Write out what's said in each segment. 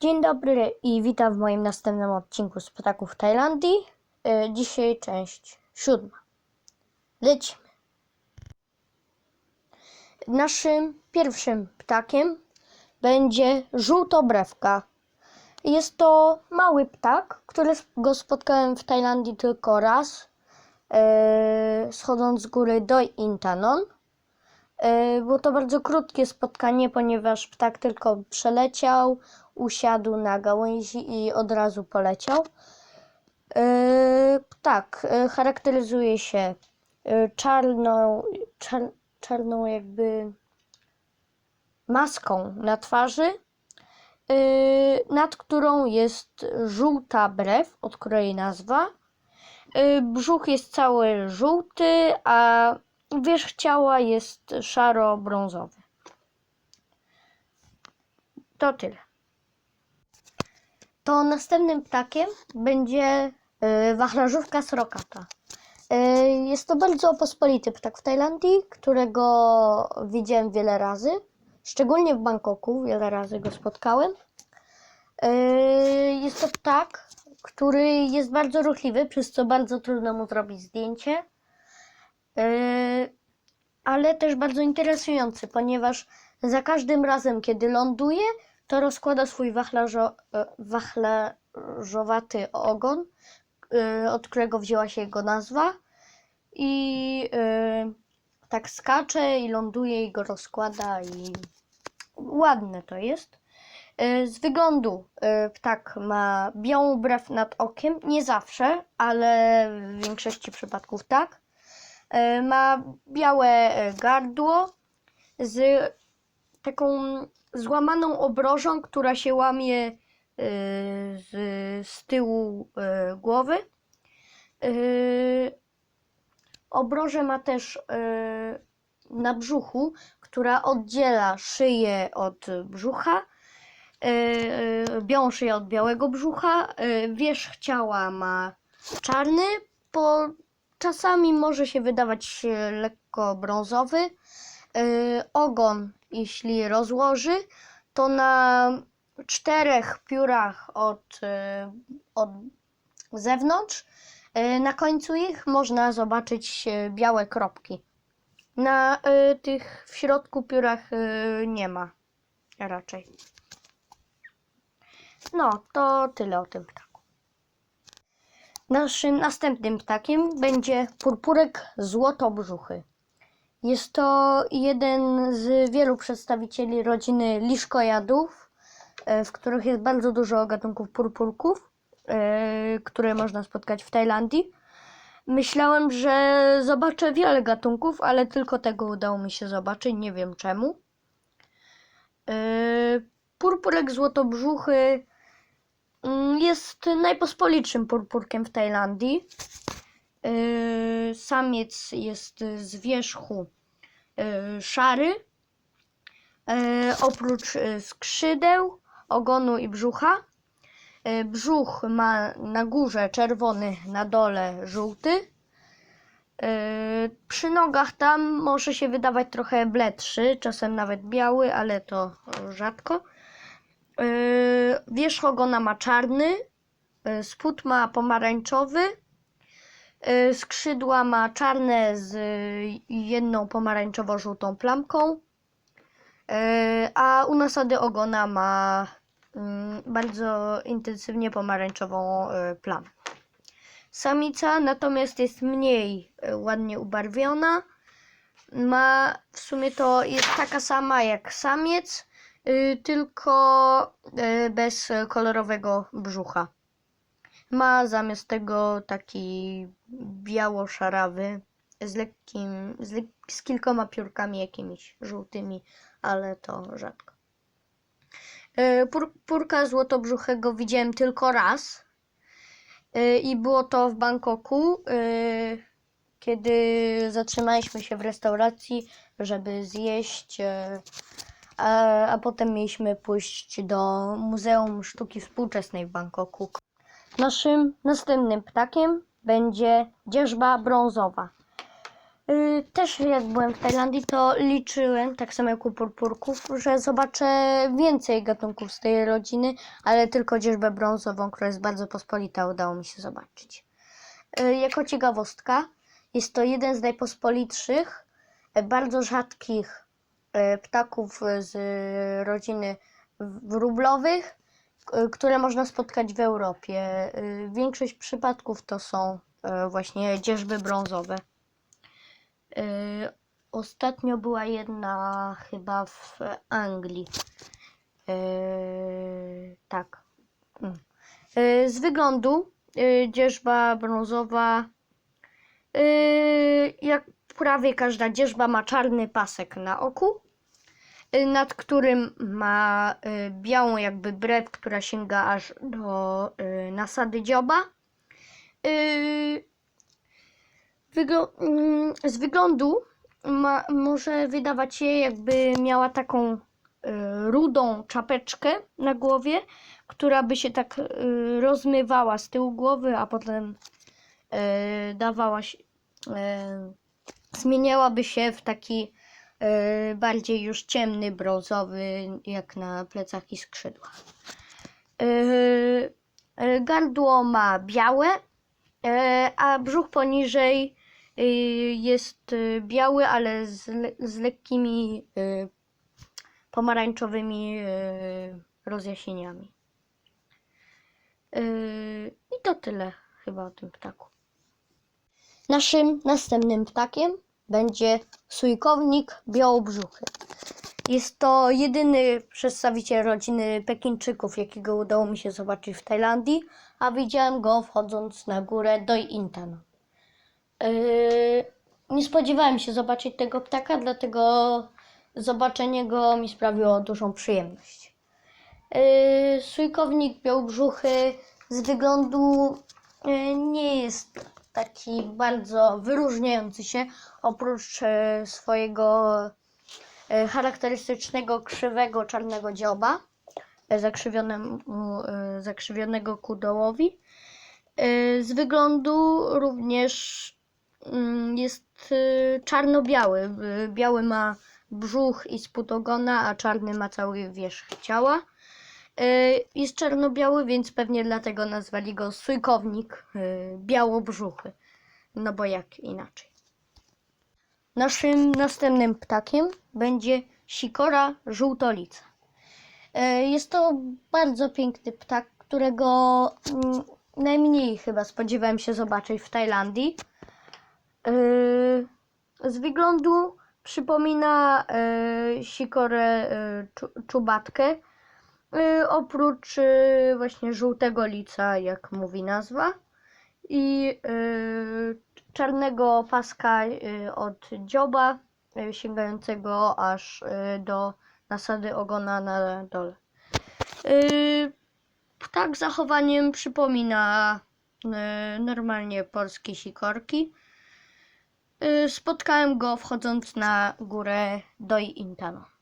Dzień dobry i witam w moim następnym odcinku z ptaków Tajlandii. E, Dzisiaj część siódma. Lecimy. Naszym pierwszym ptakiem będzie żółtobrewka. Jest to mały ptak, który sp- go spotkałem w Tajlandii tylko raz, e, schodząc z góry do Intanon. E, Było to bardzo krótkie spotkanie, ponieważ ptak tylko przeleciał, usiadł na gałęzi i od razu poleciał. E, Tak, e, charakteryzuje się e, czarną, czar, czarną jakby maską na twarzy, e, nad którą jest żółta brew, od której nazwa. Brzuch jest cały żółty, a wierzch ciała jest szaro-brązowy. To tyle. To następnym ptakiem będzie y, wachlarzówka srokata. Y, jest to bardzo pospolity ptak w Tajlandii, którego widziałem wiele razy. Szczególnie w Bangkoku wiele razy go spotkałem. Y, jest to ptak, który jest bardzo ruchliwy, przez co bardzo trudno mu zrobić zdjęcie. Ale też bardzo interesujący, ponieważ za każdym razem, kiedy ląduje, to rozkłada swój wachlarzo, e, wachlarzowaty ogon, e, od którego wzięła się jego nazwa. I e, tak skacze i ląduje i go rozkłada i ładne to jest. Z wyglądu ptak ma białą brew nad okiem, nie zawsze, ale w większości przypadków tak. Ma białe gardło z taką złamaną obrożą, która się łamie e, z, z tyłu e, głowy. E, Obrożę ma też na brzuchu, która oddziela szyję od brzucha. e, Białą szyję od białego brzucha. Wierzch ciała ma czarny, po czasami może się wydawać lekko brązowy. Ogon, jeśli rozłoży, to na czterech piórach od, e, od zewnątrz, e, na końcu ich można zobaczyć e, białe kropki. Na tych w środku piórach nie ma raczej. No, to tyle o tym ptaku. Naszym następnym ptakiem będzie purpurek złotobrzuchy. Jest to jeden z wielu przedstawicieli rodziny liszkojadów, e, w których jest bardzo dużo gatunków purpurków, e, które można spotkać w Tajlandii. Myślałem, że zobaczę wiele gatunków, ale tylko tego udało mi się zobaczyć, nie wiem czemu. E, Purpurek złotobrzuchy mm, jest najpospolitszym purpurkiem w Tajlandii. Samiec jest z wierzchu szary. Yy, Oprócz yy, skrzydeł, ogonu i brzucha. Brzuch ma na górze czerwony, na dole żółty. Przy nogach tam może się wydawać trochę bledszy, czasem nawet biały, ale to rzadko. Wierzch ogona ma czarny, spód ma pomarańczowy. Y, Skrzydła ma czarne z y, jedną pomarańczowo-żółtą plamką, y, a u nasady ogona ma mm, bardzo intensywnie pomarańczową plamę. Samica natomiast jest mniej ładnie ubarwiona. Ma w sumie to jest taka sama jak samiec, y, tylko bez kolorowego brzucha. Ma zamiast tego taki biało-szarawy z lekkim, z, z kilkoma piórkami jakimiś żółtymi, ale to rzadko. E, Pur purka złotobrzuchego widziałem tylko raz E, i było to w Bangkoku, e, kiedy zatrzymaliśmy się w restauracji, żeby zjeść, a, a potem mieliśmy pójść do Muzeum Sztuki Współczesnej w Bangkoku. Naszym następnym ptakiem będzie dzierżba brązowa. Y, Też jak byłem w Tajlandii, to liczyłem, tak samo jak u purpurków, że zobaczę więcej gatunków z tej rodziny, ale tylko dzierżbę brązową, która jest bardzo pospolita, udało mi się zobaczyć. Y, Jako ciekawostka, jest to jeden z najpospolitszych, e, bardzo rzadkich e, ptaków z rodziny wróblowych, które można spotkać w Europie. Y, Większość przypadków to są e, właśnie dzierżby brązowe. Y, Ostatnio była jedna chyba w Anglii. Y, Tak. Mm. Y, Z wyglądu y, dzierżba brązowa, y, jak prawie każda dzierżba, ma czarny pasek na oku, y, nad którym ma y, białą jakby brew, która sięga aż do y, nasady dzioba. Y, mm, z wyglądu ma, może wydawać się, jakby miała taką y, rudą czapeczkę na głowie, która by się tak y, rozmywała z tyłu głowy, a potem y, dawała się, y, zmieniałaby się w taki y, bardziej już ciemny, brązowy, jak na plecach i skrzydłach. Y, y, Gardło ma białe, E, a brzuch poniżej jest biały, ale z, le- z lekkimi pomarańczowymi rozjaśnieniami. I to tyle chyba o tym ptaku. Naszym następnym ptakiem będzie sójkownik białobrzuchy. Jest to jedyny przedstawiciel rodziny Pekinczyków, jakiego udało mi się zobaczyć w Tajlandii, a widziałem go wchodząc na górę Doi Intan. Yy, nie spodziewałem się zobaczyć tego ptaka, dlatego zobaczenie go mi sprawiło dużą przyjemność. Yy, sójkownik białobrzuchy z wyglądu yy, nie jest taki bardzo wyróżniający się, oprócz yy, swojego e, charakterystycznego krzywego czarnego dzioba, e, e, zakrzywionego ku dołowi. E, Z wyglądu również mm, jest e, czarno-biały. E, Biały ma brzuch i spód ogona, a czarny ma cały wierzch ciała. E, Jest czarno-biały, więc pewnie dlatego nazwali go sójkownik e, białobrzuchy. No bo jak inaczej. Naszym następnym ptakiem będzie sikora żółtolica. E, Jest to bardzo piękny ptak, którego mm, najmniej chyba spodziewałem się zobaczyć w Tajlandii. Z wyglądu przypomina sikorę czu- czubatkę, e, oprócz e, właśnie żółtego lica, jak mówi nazwa, i e, czarnego paska y, od dzioba y, sięgającego aż y, do nasady ogona na dole. Y, Ptak zachowaniem przypomina y, normalnie polskie sikorki. Y, Spotkałem go wchodząc na górę Doi Intano.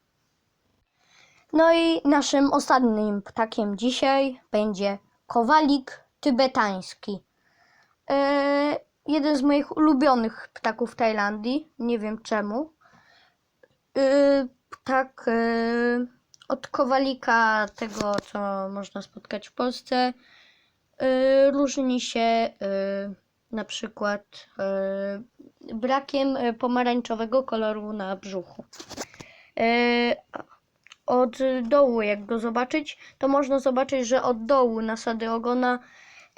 No i naszym ostatnim ptakiem dzisiaj będzie kowalik tybetański. E, jeden z moich ulubionych ptaków Tajlandii. Nie wiem czemu. E, ptak e, od kowalika, tego co można spotkać w Polsce, e, różni się e, na przykład e, brakiem pomarańczowego koloru na brzuchu. E, od dołu, jak go zobaczyć, to można zobaczyć, że od dołu nasady ogona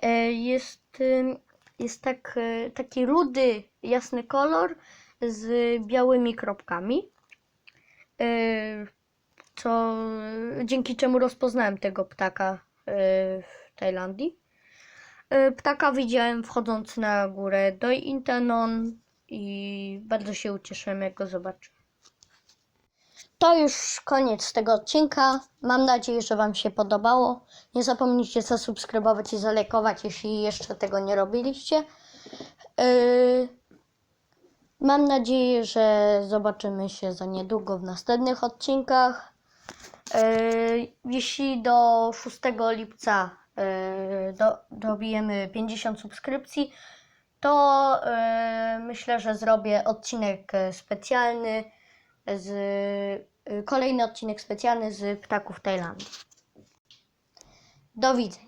e, jest, ym, jest tak, e, taki rudy, jasny kolor z białymi kropkami. E, Co, dzięki czemu rozpoznałem tego ptaka e, w Tajlandii. E, Ptaka widziałem wchodząc na górę Doi Intanon i bardzo się ucieszyłem, jak go zobaczyłem. To już koniec tego odcinka. Mam nadzieję, że Wam się podobało. Nie zapomnijcie zasubskrybować i zalajkować, jeśli jeszcze tego nie robiliście. Yy, Mam nadzieję, że zobaczymy się za niedługo w następnych odcinkach. Yy, Jeśli do 6 lipca yy, do, dobijemy 50 subskrypcji, to e, myślę, że zrobię odcinek e, specjalny z e, kolejny odcinek specjalny z ptaków Tajlandii. Do widzenia.